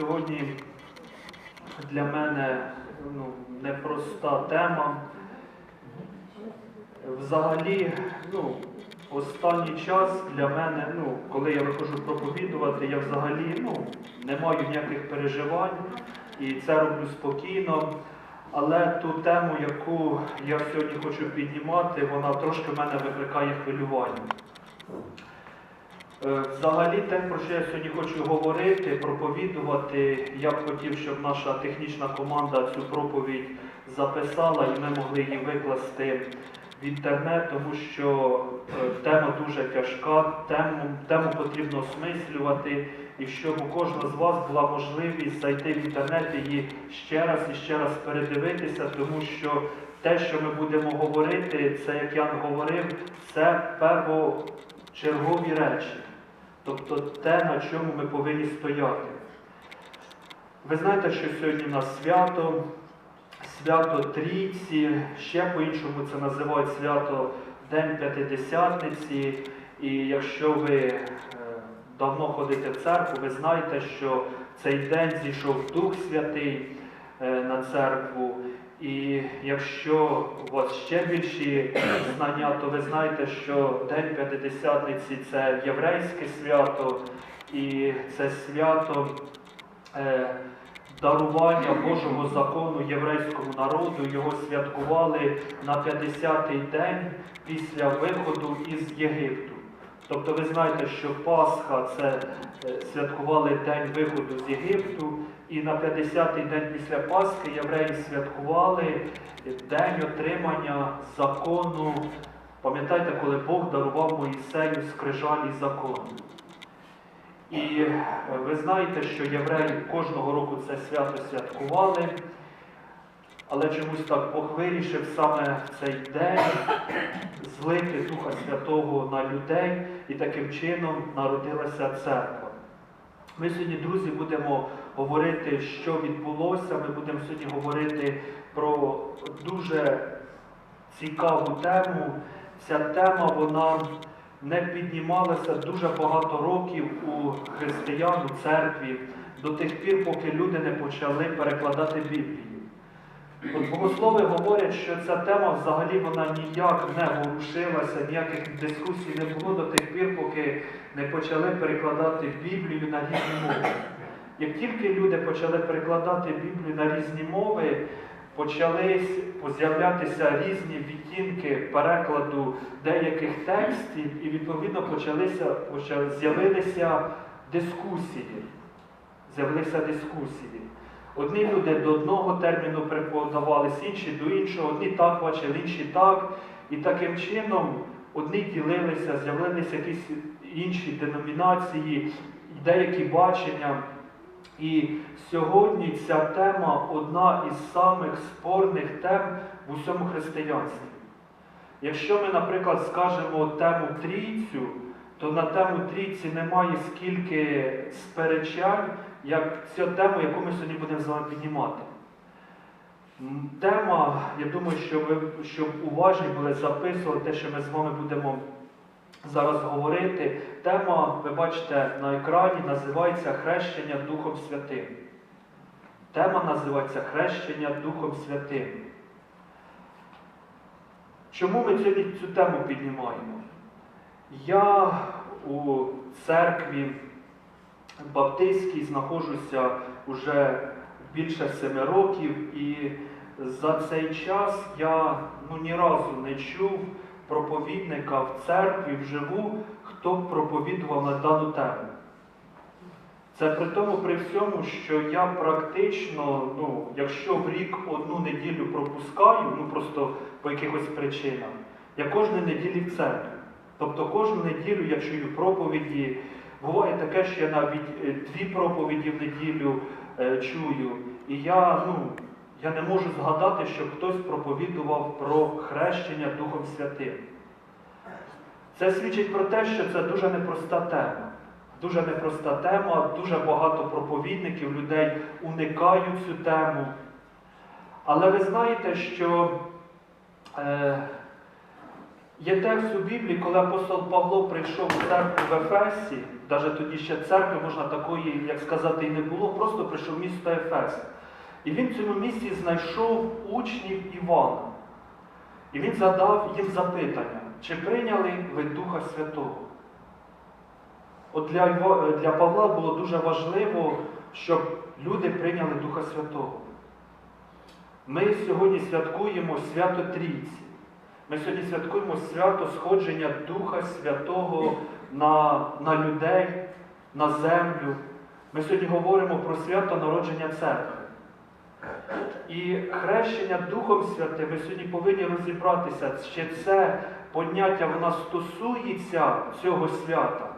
Сьогодні для мене ну, непроста тема. Взагалі, ну, останній час для мене, ну, коли я виходжу проповідувати, я взагалі ну, не маю ніяких переживань і це роблю спокійно. Але ту тему, яку я сьогодні хочу піднімати, вона трошки в мене викликає хвилювання. Е, Взагалі, те, про що я сьогодні хочу говорити, проповідувати, я б хотів, щоб наша технічна команда цю проповідь записала і ми могли її викласти в інтернет, тому що е, тема дуже тяжка, тему, тему потрібно осмислювати, і щоб у кожного з вас була можливість зайти в інтернет і її ще раз і ще раз передивитися, тому що те, що ми будемо говорити, це, як Ян говорив, це первочергові речі. Тобто те, на чому ми повинні стояти. Ви знаєте, що сьогодні у нас свято, свято Трійці, ще по-іншому це називають свято День П'ятидесятниці. І якщо ви е, давно ходите в церкву, ви знаєте, що цей день зійшов Дух Святий е, на церкву. І якщо у вас ще більші знання, то ви знаєте, що День П'ятидесятниці це єврейське свято, і це свято е, дарування Божого закону єврейському народу. Його святкували на 50-й день після виходу із Єгипту. Тобто ви знаєте, що Пасха це е, святкували день виходу з Єгипту, і на 50-й день після Пасхи євреї святкували день отримання закону. Пам'ятаєте, коли Бог дарував Моїсею скрижалі закону. І е, ви знаєте, що євреї кожного року це свято святкували, але чомусь так Бог вирішив саме в цей день злити Духа Святого на людей, і таким чином народилася церква. Ми сьогодні, друзі, будемо говорити, що відбулося. Ми будемо сьогодні говорити про дуже цікаву тему. Ця тема вона не піднімалася дуже багато років у християн у церкві до тих пір, поки люди не почали перекладати Біблію. От богослови говорять, що ця тема взагалі вона ніяк не ворушилася, ніяких дискусій не було до тих пір, поки не почали перекладати Біблію на різні мови. Як тільки люди почали перекладати Біблію на різні мови, почали з'являтися різні відтінки перекладу деяких текстів, і відповідно почалися, почали, з'явилися дискусії. З'явилися дискусії. Одні люди до одного терміну преподавались, інші до іншого, одні так бачили, інші так. І таким чином одні ділилися, з'явилися якісь інші деномінації, деякі бачення. І сьогодні ця тема одна із самих спорних тем в усьому християнстві. Якщо ми, наприклад, скажемо тему трійцю, то на тему трійці немає скільки сперечань, як цю тему, яку ми сьогодні будемо з вами піднімати. Тема, я думаю, що ви щоб уважні були записувати те, що ми з вами будемо зараз говорити. Тема, ви бачите на екрані, називається Хрещення Духом Святим. Тема називається Хрещення Духом Святим. Чому ми сьогодні цю тему піднімаємо? Я у церкві Баптистській знаходжуся вже більше семи років, і за цей час я ну, ні разу не чув проповідника в церкві вживу, хто б проповідував на дану тему. Це при тому при всьому, що я практично, ну, якщо в рік одну неділю пропускаю, ну просто по якихось причинам, я кожної неділі в церкві. Тобто кожну неділю я чую проповіді. Буває таке, що я навіть е, дві проповіді в неділю е, чую. І я, ну, я не можу згадати, щоб хтось проповідував про хрещення Духом Святим. Це свідчить про те, що це дуже непроста тема. Дуже непроста тема, дуже багато проповідників, людей уникають цю тему. Але ви знаєте, що е, Є текст у Біблії, коли апостол Павло прийшов в церкву в Ефесі, навіть тоді ще церкви, можна такої, як сказати, і не було, просто прийшов в місто Ефес. І він в цьому місці знайшов учнів Івана. І він задав їм запитання, чи прийняли ви Духа Святого? От для, для Павла було дуже важливо, щоб люди прийняли Духа Святого. Ми сьогодні святкуємо свято Трійці. Ми сьогодні святкуємо свято сходження Духа Святого на, на людей, на землю. Ми сьогодні говоримо про свято народження церкви. І хрещення Духом Святим, ми сьогодні повинні розібратися, чи це поняття воно стосується цього свята,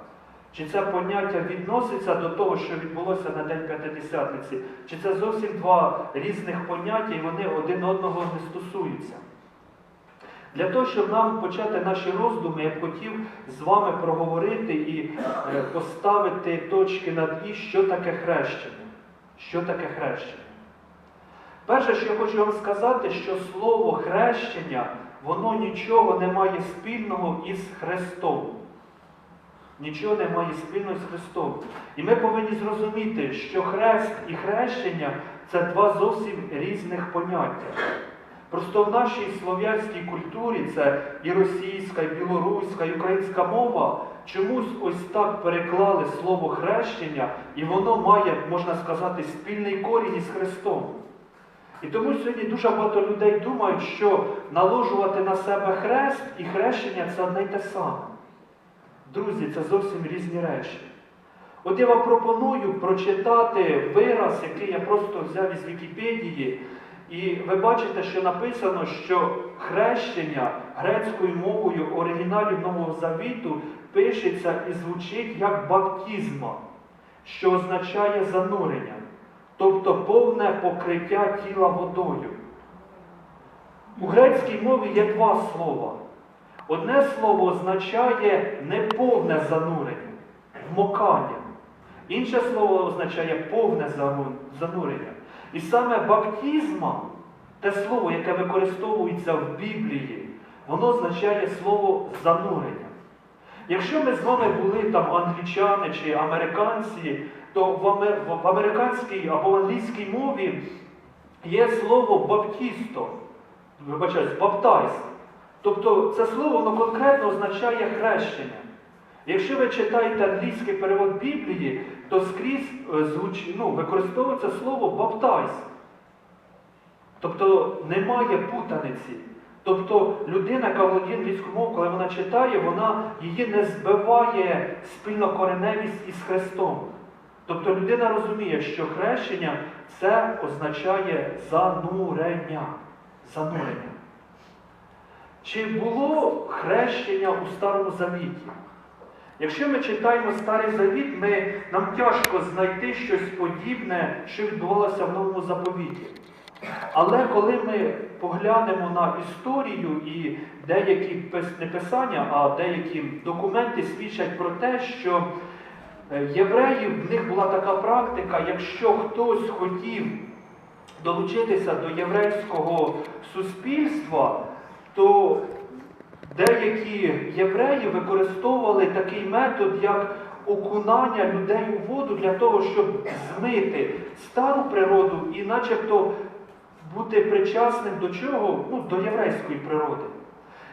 чи це поняття відноситься до того, що відбулося на День П'ятидесятниці, чи це зовсім два різних поняття, і вони один одного не стосуються. Для того, щоб нам почати наші роздуми, я б хотів з вами проговорити і е, поставити точки над і, що таке хрещення. Що таке хрещення? Перше, що я хочу вам сказати, що слово хрещення, воно нічого не має спільного із Христом. Нічого не має спільного з Христом. І ми повинні зрозуміти, що хрест і хрещення це два зовсім різних поняття. Просто в нашій слов'янській культурі це і російська, і білоруська, і українська мова чомусь ось так переклали слово хрещення, і воно має, можна сказати, спільний корінь із Христом. І тому сьогодні дуже багато людей думають, що наложувати на себе хрест і хрещення це одне й те саме. Друзі, це зовсім різні речі. От я вам пропоную прочитати вираз, який я просто взяв із Вікіпедії, і ви бачите, що написано, що хрещення грецькою мовою оригіналів Нового Завіту пишеться і звучить як баптізма, що означає занурення, тобто повне покриття тіла водою. У грецькій мові є два слова. Одне слово означає неповне занурення, вмокання. Інше слово означає повне занурення. І саме баптізма, те слово, яке використовується в Біблії, воно означає слово занурення. Якщо ми з вами були там англічани чи американці, то в, аме- в американській або в англійській мові є слово баптісто, вибачаюсь, баптайз. Тобто це слово воно конкретно означає хрещення. Якщо ви читаєте англійський перевод Біблії, то скрізь е, ну, використовується слово баптайз. Тобто немає путаниці. Тобто людина, яка володіє англійською мовою, коли вона читає, вона її не збиває спільнокореневість із Христом. Тобто людина розуміє, що хрещення це означає занурення. Занурення. Чи було хрещення у Старому Завіті? Якщо ми читаємо Старий Завіт, ми, нам тяжко знайти щось подібне, що відбувалося в новому заповіті. Але коли ми поглянемо на історію і деякі не писання, а деякі документи свідчать про те, що е, євреїв в них була така практика, якщо хтось хотів долучитися до єврейського суспільства, то деякі євреї використовували такий метод, як окунання людей у воду для того, щоб змити стару природу і начебто бути причасним до чого? Ну, до єврейської природи.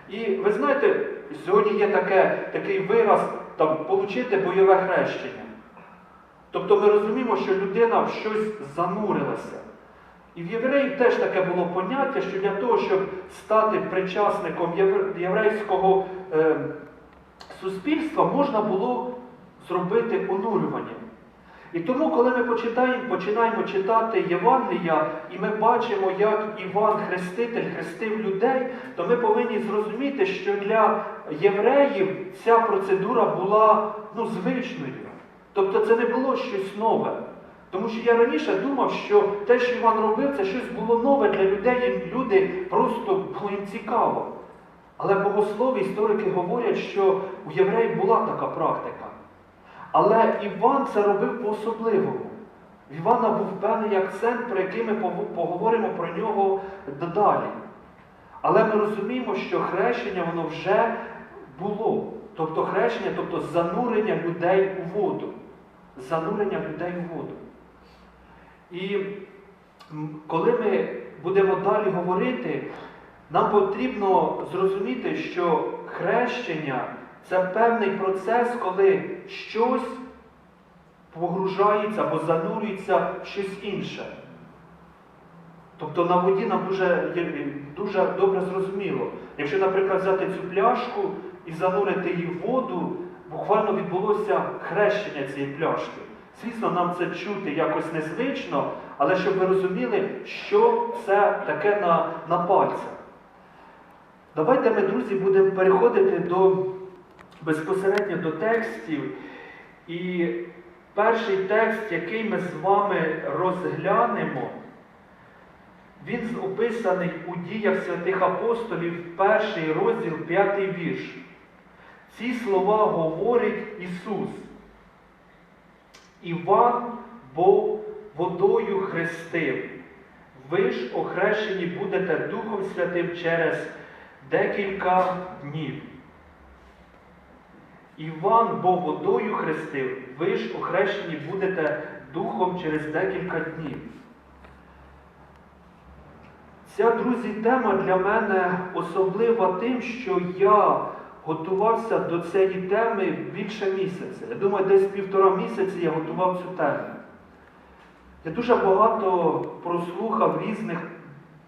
І ви знаєте, сьогодні є таке, такий вираз там, получити бойове хрещення. Тобто ми розуміємо, що людина в щось занурилася. І в євреїв теж таке було поняття, що для того, щоб стати причасником єврейського е, суспільства, можна було зробити онурювання. І тому, коли ми почитаємо, починаємо читати Євангелія, і ми бачимо, як Іван Хреститель хрестив людей, то ми повинні зрозуміти, що для євреїв ця процедура була ну, звичною. Тобто це не було щось нове. Тому що я раніше думав, що те, що Іван робив, це щось було нове для людей, і люди просто було їм цікаво. Але богослови, історики говорять, що у євреїв була така практика. Але Іван це робив по-особливому. В Івана був певний акцент, про який ми поговоримо про нього далі. Але ми розуміємо, що хрещення воно вже було. Тобто хрещення, тобто занурення людей у воду. Занурення людей у воду. І коли ми будемо далі говорити, нам потрібно зрозуміти, що хрещення це певний процес, коли щось погружається або занурюється в щось інше. Тобто на воді нам дуже, дуже добре зрозуміло. Якщо, наприклад, взяти цю пляшку і занурити її в воду, буквально відбулося хрещення цієї пляшки. Звісно, нам це чути якось незвично, але щоб ви розуміли, що це таке на, на пальцях. Давайте ми, друзі, будемо переходити до безпосередньо до текстів. І перший текст, який ми з вами розглянемо, він описаний у діях святих апостолів, перший розділ, п'ятий вірш. Ці слова говорить Ісус. Іван бо водою хрестив. Ви ж охрещені будете Духом Святим через декілька днів. Іван бо водою хрестив, ви ж охрещені будете Духом через декілька днів. Ця, друзі, тема для мене особлива тим, що я готувався до цієї теми більше місяця. Я думаю, десь півтора місяці я готував цю тему. Я дуже багато прослухав різних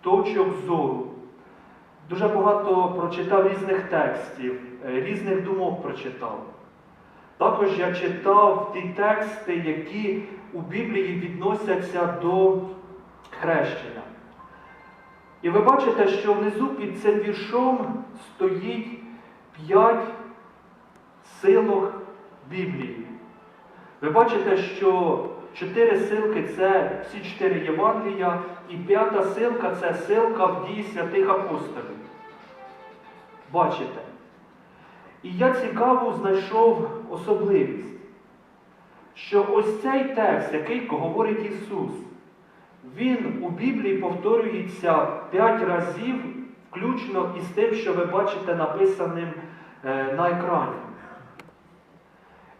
точок зору, дуже багато прочитав різних текстів, е, різних думок прочитав. Також я читав ті тексти, які у Біблії відносяться до хрещення. І ви бачите, що внизу під цим віршом стоїть п'ять силок Біблії. Ви бачите, що чотири силки це всі чотири Євангелія, і п'ята силка це силка в дії святих апостолів. Бачите? І я цікаво знайшов особливість, що ось цей текст, який говорить Ісус, він у Біблії повторюється п'ять разів, включно із тим, що ви бачите написаним е, на екрані.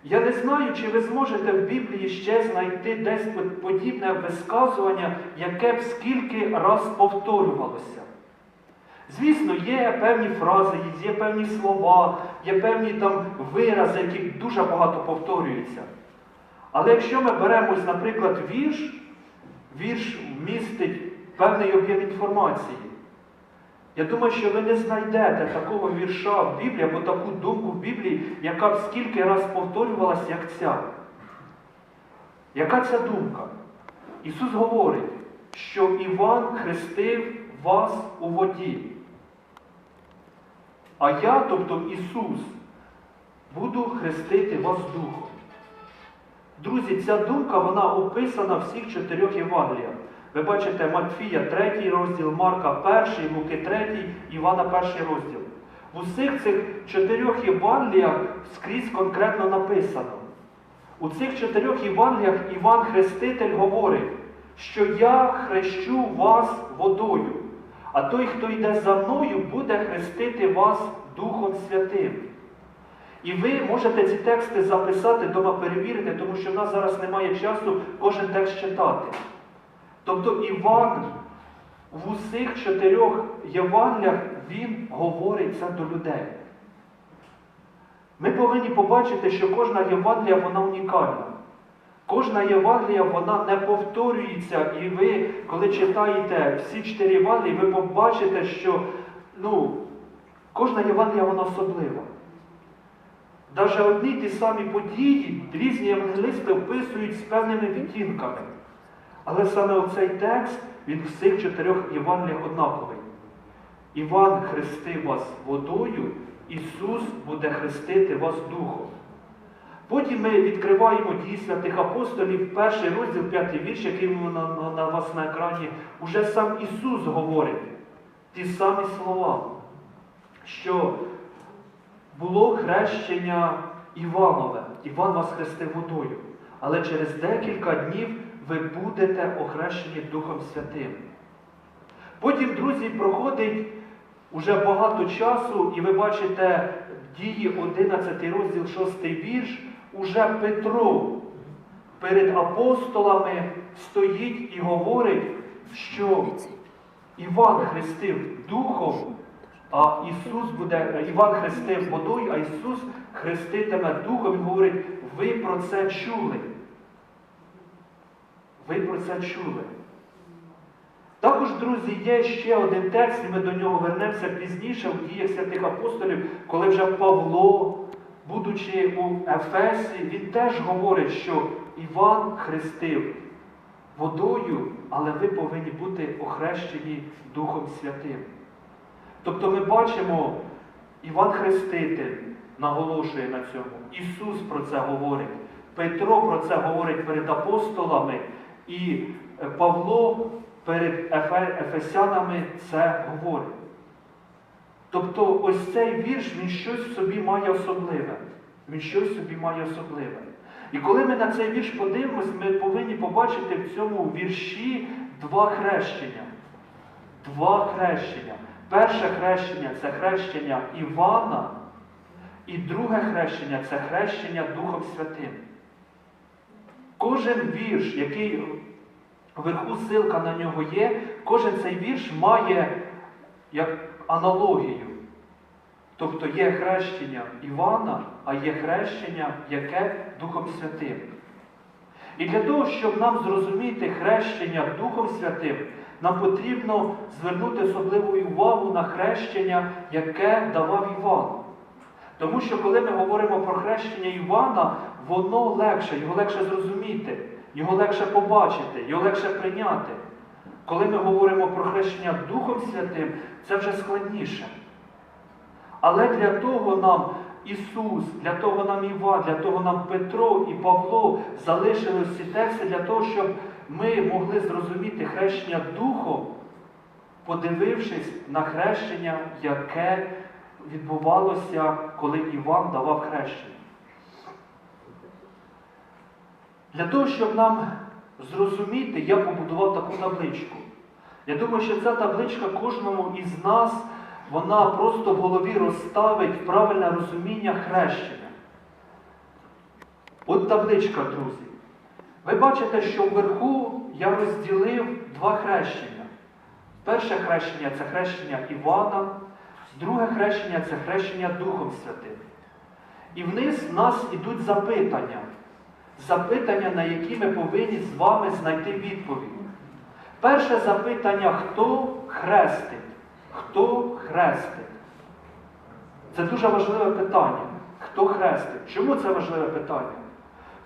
Я не знаю, чи ви зможете в Біблії ще знайти десь подібне висказування, яке б скільки раз повторювалося. Звісно, є певні фрази, є певні слова, є певні там вирази, які дуже багато повторюються. Але якщо ми беремось, наприклад, вірш, вірш містить певний об'єм інформації. Я думаю, що ви не знайдете такого вірша в Біблії або таку думку в Біблії, яка б скільки раз повторювалася, як ця. Яка ця думка? Ісус говорить, що Іван хрестив вас у воді. А я, тобто Ісус, буду хрестити вас Духом. Друзі, ця думка вона описана в всіх чотирьох Євангеліях. Ви бачите Матфія 3 розділ, Марка 1, Луки 3, Івана 1 розділ. В усіх цих чотирьох Євангеліях скрізь конкретно написано. У цих чотирьох Євангеліях Іван Хреститель говорить, що я хрещу вас водою, а той, хто йде за мною, буде хрестити вас Духом Святим. І ви можете ці тексти записати, дома перевірити, тому що в нас зараз немає часу кожен текст читати. Тобто Іван в усіх чотирьох Євангеліях він говорить це до людей. Ми повинні побачити, що кожна Євангелія вона унікальна. Кожна Євангелія вона не повторюється, і ви, коли читаєте всі чотири Євангелії, ви побачите, що ну, кожна Євангелія вона особлива. Навіть одні ті самі події різні євангелисти описують з певними відтінками. Але саме оцей текст, він в цих чотирьох Євангеліях однаковий. Іван хрестив вас водою, Ісус буде хрестити вас Духом. Потім ми відкриваємо дії святих апостолів, перший розділ, п'ятий вірш, який на, на, на вас на екрані, уже сам Ісус говорить ті самі слова, що було хрещення Іванове. Іван вас хрестив водою. Але через декілька днів ви будете охрещені Духом Святим. Потім, друзі, проходить уже багато часу, і ви бачите дії 11 розділ 6 вірш, уже Петро перед апостолами стоїть і говорить, що Іван хрестив духом, а Ісус буде, Іван хрестив водою, а Ісус хреститиме духом. Він говорить, ви про це чули. Ви про це чули. Також, друзі, є ще один текст, і ми до нього вернемося пізніше в діях святих апостолів, коли вже Павло, будучи у Ефесі, він теж говорить, що Іван хрестив водою, але ви повинні бути охрещені Духом Святим. Тобто ми бачимо, Іван Хреститель наголошує на цьому, Ісус про це говорить, Петро про це говорить перед апостолами, і Павло перед Ефесянами це говорить. Тобто ось цей вірш, він щось в собі має особливе. Він щось в собі має особливе. І коли ми на цей вірш подивимось, ми повинні побачити в цьому вірші два хрещення. Два хрещення. Перше хрещення це хрещення Івана, і друге хрещення це хрещення Духом Святим. Кожен вірш, який вверху силка на нього є, кожен цей вірш має як аналогію. Тобто є хрещення Івана, а є хрещення, яке Духом Святим. І для того, щоб нам зрозуміти хрещення Духом Святим, нам потрібно звернути особливу увагу на хрещення, яке давав Іван. Тому що коли ми говоримо про хрещення Івана, воно легше, його легше зрозуміти, його легше побачити, його легше прийняти. Коли ми говоримо про хрещення Духом Святим, це вже складніше. Але для того нам Ісус, для того нам Іван, для того нам Петро і Павло залишили ці тексти для того, щоб ми могли зрозуміти хрещення Духом, подивившись на хрещення, яке відбувалося, коли Іван давав хрещення. Для того, щоб нам зрозуміти, я побудував таку табличку. Я думаю, що ця табличка кожному із нас, вона просто в голові розставить правильне розуміння хрещення. От табличка, друзі. Ви бачите, що вверху я розділив два хрещення. Перше хрещення це хрещення Івана, друге хрещення це хрещення Духом Святим. І вниз в нас ідуть запитання. Запитання, на які ми повинні з вами знайти відповідь. Перше запитання, хто хрестить? Хто хрестить? Це дуже важливе питання. Хто хрестить? Чому це важливе питання?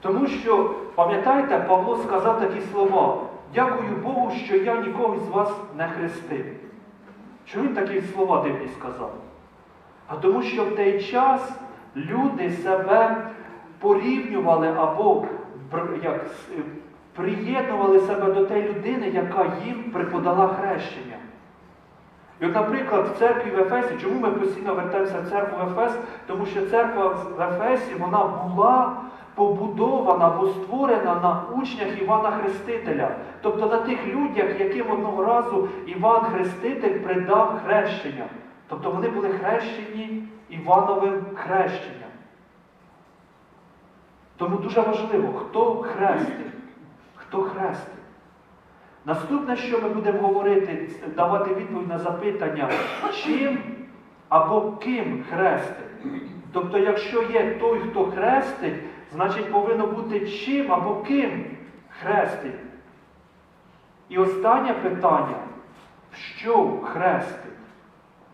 Тому що, пам'ятаєте, Павло сказав такі слова. Дякую Богу, що я нікого з вас не хрестив. Чому він такі слова дивні сказав? А тому що в той час люди себе порівнювали або як, приєднували себе до тієї людини, яка їм преподала хрещення. І от, наприклад, в церкві в Ефесі, чому ми постійно вертаємося в церкву в Ефес? Тому що церква в Ефесі вона була побудована або створена на учнях Івана Хрестителя. Тобто на тих людях, яким одного разу Іван Хреститель придав хрещення. Тобто вони були хрещені Івановим хрещенням. Тому дуже важливо, хто хрестить, хто хрестить. Наступне, що ми будемо говорити, давати відповідь на запитання, чим або ким хрестить. Тобто, якщо є той, хто хрестить, значить повинно бути чим або ким хрестить. І останнє питання, що хрестить?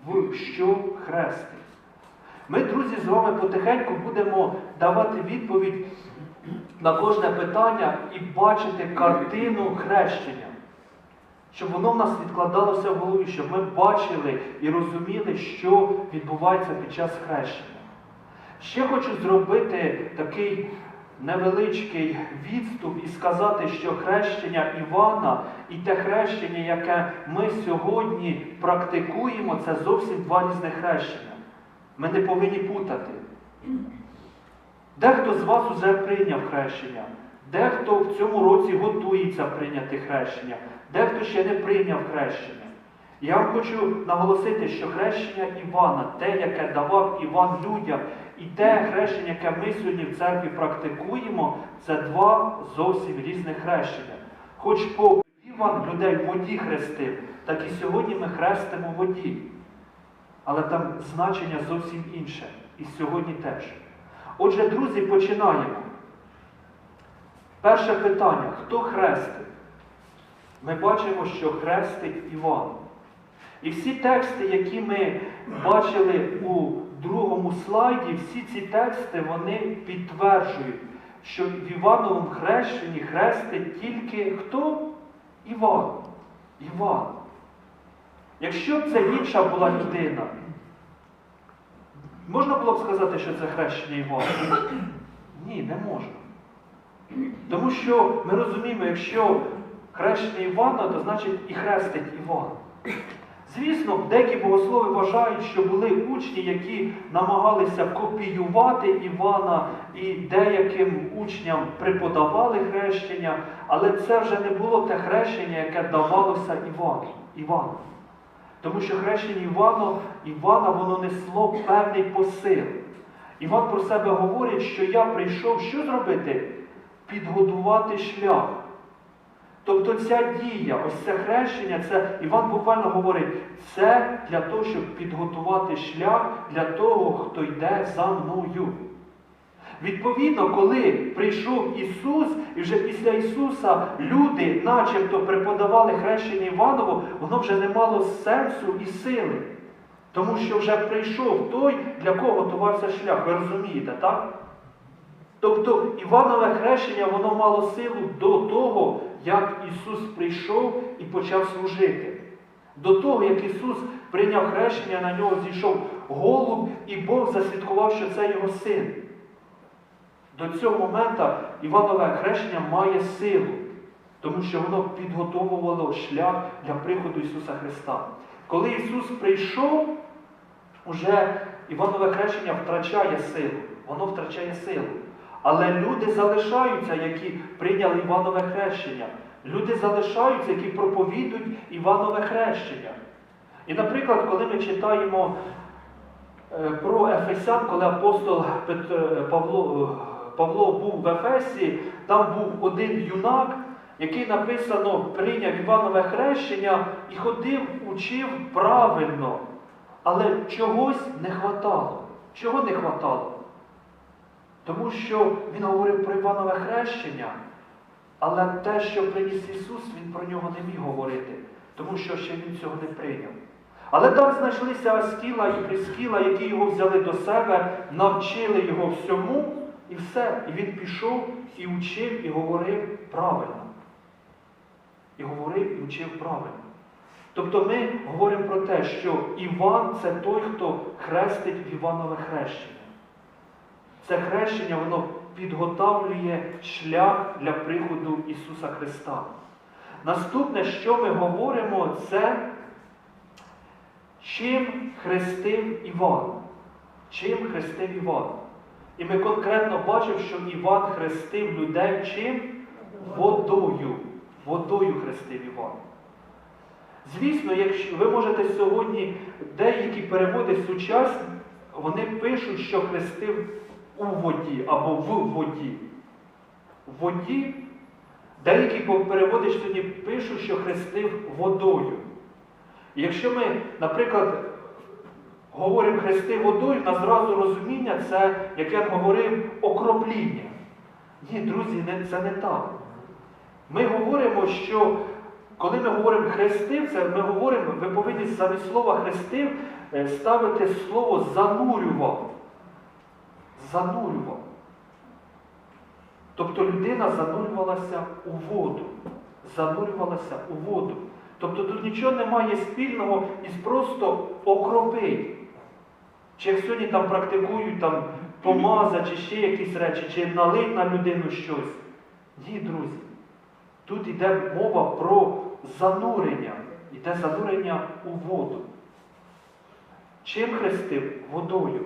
В що хрестить? Ми, друзі, з вами потихеньку будемо давати відповідь на кожне питання і бачити картину хрещення. Щоб воно в нас відкладалося в голові, щоб ми бачили і розуміли, що відбувається під час хрещення. Ще хочу зробити такий невеличкий відступ і сказати, що хрещення Івана і те хрещення, яке ми сьогодні практикуємо, це зовсім два різних хрещення. Ми не повинні путати. Дехто з вас уже прийняв хрещення, дехто в цьому році готується прийняти хрещення, дехто ще не прийняв хрещення. Я вам хочу наголосити, що хрещення Івана, те, яке давав Іван людям, і те хрещення, яке ми сьогодні в церкві практикуємо, це два зовсім різних хрещення. Хоч по Іван людей в воді хрестив, так і сьогодні ми хрестимо воді. Але там значення зовсім інше. І сьогодні теж. Отже, друзі, починаємо. Перше питання: хто хрестить? Ми бачимо, що хрестить Іван. І всі тексти, які ми бачили у другому слайді, всі ці тексти вони підтверджують, що в Івановому хрещенні хрестить тільки хто? Іван. Іван. Якщо б це інша була людина, можна було б сказати, що це хрещення Івана? Ні, не можна. Тому що ми розуміємо, якщо хрещення Івана, то значить і хрестить Іван. Звісно, деякі богослови вважають, що були учні, які намагалися копіювати Івана і деяким учням преподавали хрещення, але це вже не було те хрещення, яке давалося Івану. Івану. Тому що хрещення Івана, Івана воно несло певний посил. Іван про себе говорить, що я прийшов що зробити? Підготувати шлях. Тобто ця дія, ось це хрещення, це Іван буквально говорить, це для того, щоб підготувати шлях для того, хто йде за мною. Відповідно, коли прийшов Ісус, і вже після Ісуса люди, начебто, преподавали хрещення Іванову, воно вже не мало сенсу і сили. Тому що вже прийшов той, для кого готувався шлях. Ви розумієте, так? Тобто Іванове хрещення воно мало силу до того, як Ісус прийшов і почав служити. До того, як Ісус прийняв хрещення, на нього зійшов голуб, і Бог засвідкував, що це його син. До цього моменту Іванове хрещення має силу, тому що воно підготовувало шлях для приходу Ісуса Христа. Коли Ісус прийшов, уже Іванове хрещення втрачає силу. Воно втрачає силу. Але люди залишаються, які прийняли Іванове хрещення. Люди залишаються, які проповідують Іванове хрещення. І, наприклад, коли ми читаємо е, про Ефесян, коли апостол е, Павло, е, Павло був в Ефесі, там був один юнак, який написано прийняв Іванове хрещення і ходив, учив правильно. Але чогось не хватало. Чого не хватало? Тому що він говорив про Іванове хрещення, але те, що приніс Ісус, він про нього не міг говорити, тому що ще він цього не прийняв. Але так знайшлися Аскіла і Прискіла, які його взяли до себе, навчили його всьому, і все. І він пішов і учив, і говорив правильно. І говорив і вчив правильно. Тобто ми говоримо про те, що Іван це той, хто хрестить в Іванове хрещення. Це хрещення, воно підготовлює шлях для приходу Ісуса Христа. Наступне, що ми говоримо, це чим хрестив Іван. Чим хрестив Іван? І ми конкретно бачимо, що Іван хрестив людей чим? Водою. Водою хрестив Іван. Звісно, якщо ви можете сьогодні, деякі переводи сучасні, вони пишуть, що хрестив у воді або в воді. В воді. Деякі переводи сьогодні пишуть, що хрестив водою. І якщо ми, наприклад, говоримо хрестив водою, на зразу розуміння це, як я говорив, окропління. Ні, друзі, це не так. Ми говоримо, що коли ми говоримо хрестив, це ми говоримо, ви повинні замість слова хрестив е, ставити слово занурював. Занурював. Тобто людина занурювалася у воду. Занурювалася у воду. Тобто тут нічого немає спільного із просто окропить. Чи як сьогодні там практикують там помаза, чи ще якісь речі, чи налить на людину щось. Ні, друзі. Тут йде мова про занурення. Йде занурення у воду. Чим хрестив? Водою.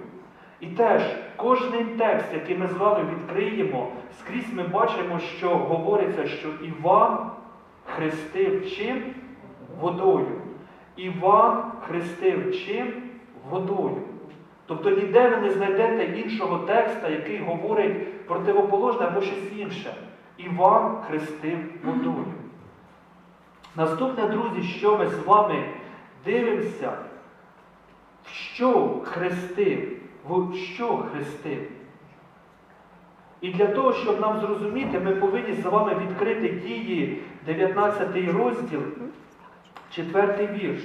І теж кожний текст, який ми з вами відкриємо, скрізь ми бачимо, що говориться, що Іван хрестив чим? Водою. Іван хрестив чим? Водою. Тобто ніде ви не знайдете іншого текста, який говорить противоположне або щось інше. Іван хрестив водою. Наступне, друзі, що ми з вами дивимося, в що хрестив, що хрестив. І для того, щоб нам зрозуміти, ми повинні з вами відкрити дії 19 розділ, 4 вірш.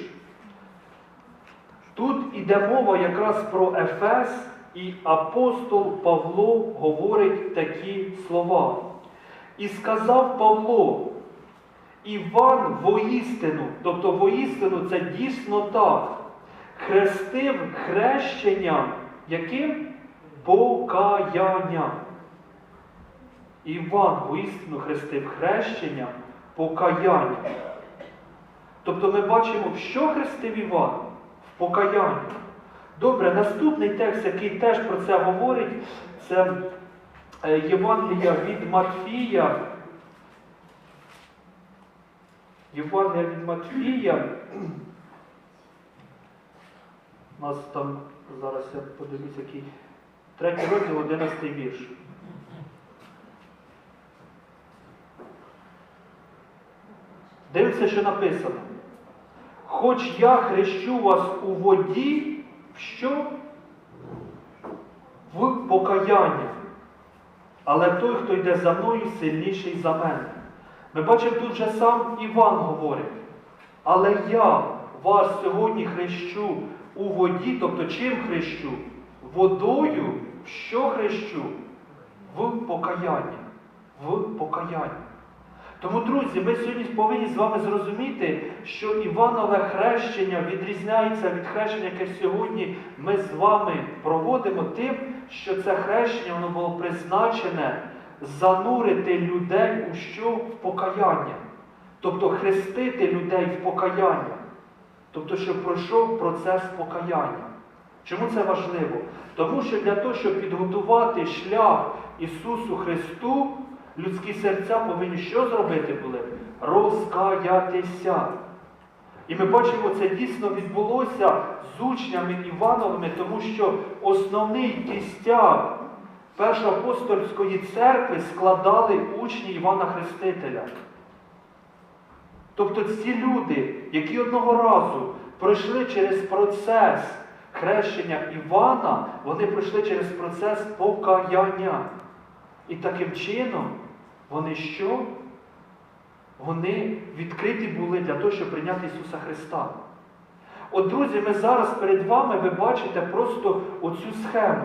Тут іде мова якраз про Ефес, і апостол Павло говорить такі слова. І сказав Павло, Іван воістину, тобто воістину це дійсно так, хрестив хрещенням, яким? Покаянням. Іван воістину хрестив хрещенням покаяння. Тобто ми бачимо, що хрестив Іван? В покаянні. Добре, наступний текст, який теж про це говорить, це е, Євангелія від Матфія. Євангелія від Матфія. У нас там, зараз я подивлюсь, який. Третій розділ, 11 вірш. Дивимося, що написано. Хоч я хрещу вас у воді, що? В покаяння. Але той, хто йде за мною, сильніший за мене. Ми бачимо, тут же сам Іван говорить. Але я вас сьогодні хрещу у воді, тобто чим хрещу? Водою, що хрещу? В покаяння. В покаяння. Тому, друзі, ми сьогодні повинні з вами зрозуміти, що Іванове хрещення відрізняється від хрещення, яке сьогодні ми з вами проводимо тим, що це хрещення воно було призначене занурити людей у що в покаяння. Тобто хрестити людей в покаяння. Тобто, щоб пройшов процес покаяння. Чому це важливо? Тому що для того, щоб підготувати шлях Ісусу Христу, людські серця повинні що зробити були? Розкаятися. І ми бачимо, це дійсно відбулося з учнями Івановими, тому що основний кістяк Першоапостольської церкви складали учні Івана Хрестителя. Тобто ці люди, які одного разу пройшли через процес хрещення Івана, вони пройшли через процес покаяння. І таким чином вони що? Вони відкриті були для того, щоб прийняти Ісуса Христа. От, друзі, ми зараз перед вами ви бачите просто оцю схему.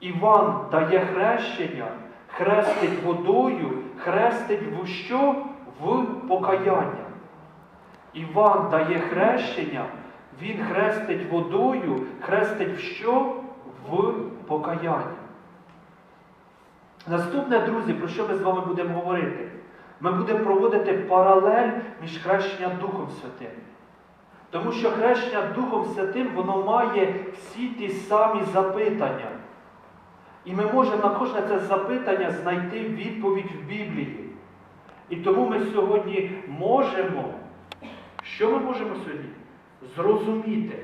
Іван дає хрещення, хрестить водою, хрестить в що? В покаяння. Іван дає хрещення, він хрестить водою, хрестить в що? В покаяння. Наступне, друзі, про що ми з вами будемо говорити? Ми будемо проводити паралель між хрещенням Духом Святим. Тому що хрещення Духом Святим, воно має всі ті самі запитання. І ми можемо на кожне це запитання знайти відповідь в Біблії. І тому ми сьогодні можемо, що ми можемо сьогодні? Зрозуміти,